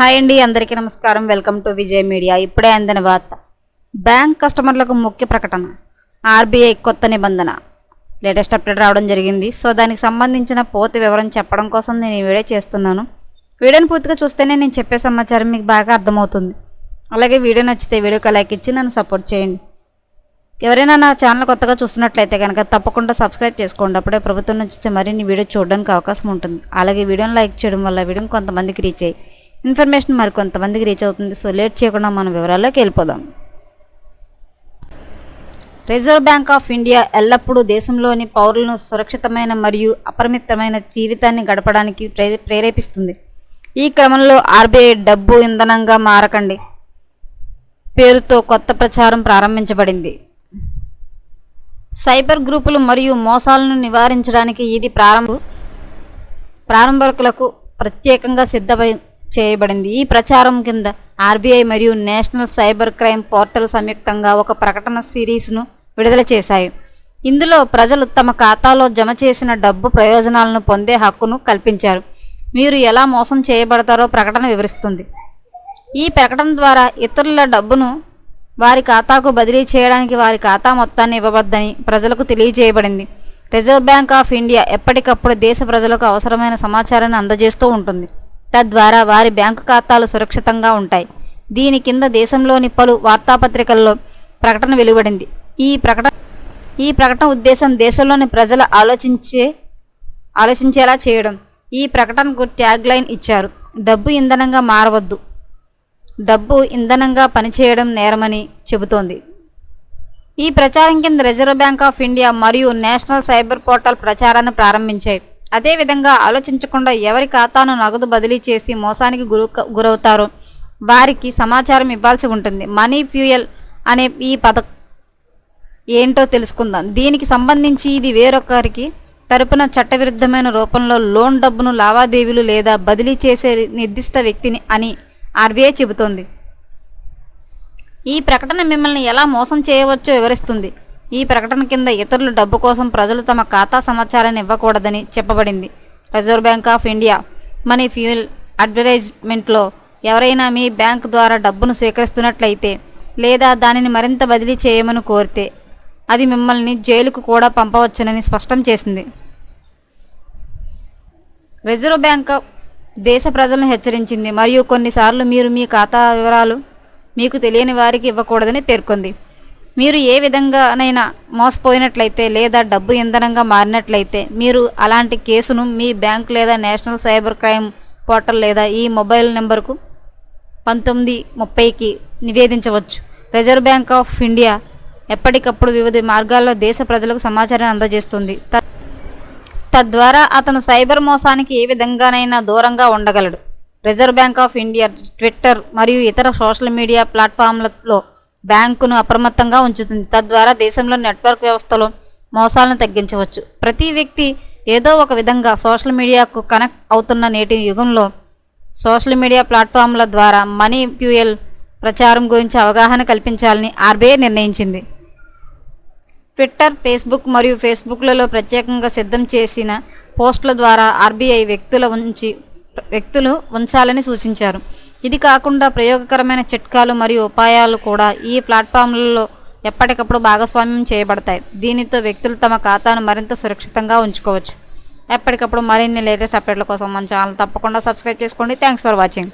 Hi అండి అందరికీ నమస్కారం. Welcome to Vijay media. ఇప్పుడే అందిన వార్త. బ్యాంక్ కస్టమర్లకు ముఖ్య ప్రకటన. ఆర్బీఐ కొత్త నిబంధన. లేటెస్ట్ అప్డేట్ రావడం జరిగింది. సో దానికి సంబంధించిన పూర్తి వివరం చెప్పడం కోసం నేను ఈ వీడియో చేస్తున్నాను. వీడియోని పూర్తిగా చూస్తేనే నేను చెప్పే సమాచారం మీకు బాగా అర్థమవుతుంది. అలాగే వీడియో నచ్చితే వీడియోకి లైక్ ఇచ్చి నన్ను సపోర్ట్ చేయండి. ఎవరైనా నా ఛానల్ కొత్తగా చూస్తున్నట్లయితే కనుక తప్పకుండా సబ్స్క్రైబ్ చేసుకోండి. అప్పుడే ప్రభుత్వం నుంచి వచ్చే మరిన్ని వీడియో చూడడానికి అవకాశం ఉంటుంది. అలాగే వీడియోని లైక్ చేయడం వల్ల వీడియో కొంతమందికి రీచ్ అయ్యి ఇన్ఫర్మేషన్ మరి కొంతమందికి రీచ్ అవుతుంది. సో లేట్ చేయకుండా మనం వివరాల్లోకి వెళ్ళిపోదాం. రిజర్వ్ బ్యాంక్ ఆఫ్ ఇండియా ఎల్లప్పుడూ దేశంలోని పౌరులను సురక్షితమైన మరియు అపరిమితమైన జీవితాన్ని గడపడానికి ప్రేరేపిస్తుంది. ఈ క్రమంలో ఆర్బీఐ డబ్బు ఇంధనంగా మారకండి పేరుతో కొత్త ప్రచారం ప్రారంభించబడింది. సైబర్ గ్రూపులు మరియు మోసాలను నివారించడానికి ఇది ప్రారంభ ప్రారంభకులకు ప్రత్యేకంగా సిద్ధమై చేయబడింది. ఈ ప్రచారం కింద ఆర్బీఐ మరియు నేషనల్ సైబర్ క్రైమ్ పోర్టల్ సంయుక్తంగా ఒక ప్రకటన సిరీస్ను విడుదల చేశాయి. ఇందులో ప్రజలు తమ ఖాతాలో జమ చేసిన డబ్బు ప్రయోజనాలను పొందే హక్కును కల్పించారు. మీరు ఎలా మోసం చేయబడతారో ప్రకటన వివరిస్తుంది. ఈ ప్రకటన ద్వారా ఇతరుల డబ్బును వారి ఖాతాకు బదిలీ చేయడానికి వారి ఖాతా మొత్తాన్ని ఇవ్వవద్దని ప్రజలకు తెలియజేయబడింది. రిజర్వ్ బ్యాంక్ ఆఫ్ ఇండియా ఎప్పటికప్పుడు దేశ ప్రజలకు అవసరమైన సమాచారాన్ని అందజేస్తూ ఉంటుంది. తద్వారా వారి బ్యాంకు ఖాతాలు సురక్షితంగా ఉంటాయి. దీని కింద దేశంలోని పలు వార్తాపత్రికల్లో ప్రకటన వెలువడింది. ఈ ప్రకటన ఈ ప్రకటన ఉద్దేశం దేశంలోని ప్రజలు ఆలోచించే ఆలోచించేలా చేయడం. ఈ ప్రకటనకు ట్యాగ్ లైన్ ఇచ్చారు. డబ్బు ఇంధనంగా మారవద్దు. డబ్బు ఇంధనంగా పనిచేయడం నేరమని చెబుతోంది. ఈ ప్రచారం కింద రిజర్వ్ బ్యాంక్ ఆఫ్ ఇండియా మరియు నేషనల్ సైబర్ పోర్టల్ ప్రచారాన్ని ప్రారంభించాయి. అదేవిధంగా ఆలోచించకుండా ఎవరి ఖాతాను నగదు బదిలీ చేసి మోసానికి గురు గురవుతారో వారికి సమాచారం ఇవ్వాల్సి ఉంటుంది. మనీ ఫ్యూయల్ అనే ఈ పథ ఏంటో తెలుసుకుందాం. దీనికి సంబంధించి ఇది వేరొకరికి తరపున చట్టవిరుద్ధమైన రూపంలో లోన్ డబ్బును లావాదేవీలు లేదా బదిలీ చేసే నిర్దిష్ట వ్యక్తిని అని ఆర్బీఐ చెబుతోంది. ఈ ప్రకటన మిమ్మల్ని ఎలా మోసం చేయవచ్చో వివరిస్తుంది. ఈ ప్రకటన కింద ఇతరుల డబ్బు కోసం ప్రజలు తమ ఖాతా సమాచారాన్ని ఇవ్వకూడదని చెప్పబడింది. Reserve bank of India money mule అడ్వర్టైజ్మెంట్లో ఎవరైనా మీ బ్యాంక్ ద్వారా డబ్బును స్వీకరిస్తున్నట్లయితే లేదా దానిని మరింత బదిలీ చేయమని కోరితే అది మిమ్మల్ని జైలుకు కూడా పంపవచ్చునని స్పష్టం చేసింది. రిజర్వ్ బ్యాంక్ దేశ ప్రజలను హెచ్చరించింది. మరియు కొన్నిసార్లు మీరు మీ ఖాతా వివరాలు మీకు తెలియని వారికి ఇవ్వకూడదని పేర్కొంది. మీరు ఏ విధంగానైనా మోసపోయినట్లయితే లేదా డబ్బు ఇంధనంగా మారినట్లయితే మీరు అలాంటి కేసును మీ బ్యాంక్ లేదా నేషనల్ సైబర్ క్రైమ్ పోర్టల్ లేదా ఈ మొబైల్ నెంబర్కు పంతొమ్మిది ముప్పైకి నివేదించవచ్చు. రిజర్వ్ బ్యాంక్ ఆఫ్ ఇండియా ఎప్పటికప్పుడు వివిధ మార్గాల్లో దేశ ప్రజలకు సమాచారాన్ని అందజేస్తుంది. తద్వారా అతను సైబర్ మోసానికి ఏ విధంగానైనా దూరంగా ఉండగలడు. Reserve bank of India Twitter మరియు ఇతర సోషల్ మీడియా ప్లాట్ఫామ్లలో బ్యాంకును అప్రమత్తంగా ఉంచుతుంది. తద్వారా దేశంలో నెట్వర్క్ వ్యవస్థలో మోసాలను తగ్గించవచ్చు. ప్రతి వ్యక్తి ఏదో ఒక విధంగా సోషల్ మీడియాకు కనెక్ట్ అవుతున్న నేటి యుగంలో సోషల్ మీడియా ప్లాట్ఫామ్ల ద్వారా మనీ ఫ్యూయల్ ప్రచారం గురించి అవగాహన కల్పించాలని ఆర్బీఐ నిర్ణయించింది. ట్విట్టర్ ఫేస్బుక్ మరియు ఫేస్బుక్లలో ప్రత్యేకంగా సిద్ధం చేసిన పోస్టుల ద్వారా ఆర్బీఐ వ్యక్తుల ఉంచి వ్యక్తులు ఉంచాలని సూచించారు. ఇది కాకుండా ప్రయోగకరమైన చిట్కాలు మరియు ఉపాయాలు కూడా ఈ ప్లాట్ఫామ్లలో ఎప్పటికప్పుడు భాగస్వామ్యం చేయబడతాయి. దీనితో వ్యక్తులు తమ ఖాతాను మరింత సురక్షితంగా ఉంచుకోవచ్చు. ఎప్పటికప్పుడు మరిన్ని లేటెస్ట్ అప్డేట్ల కోసం మన ఛానల్ తప్పకుండా సబ్స్క్రైబ్ చేసుకోండి. Thanks for watching.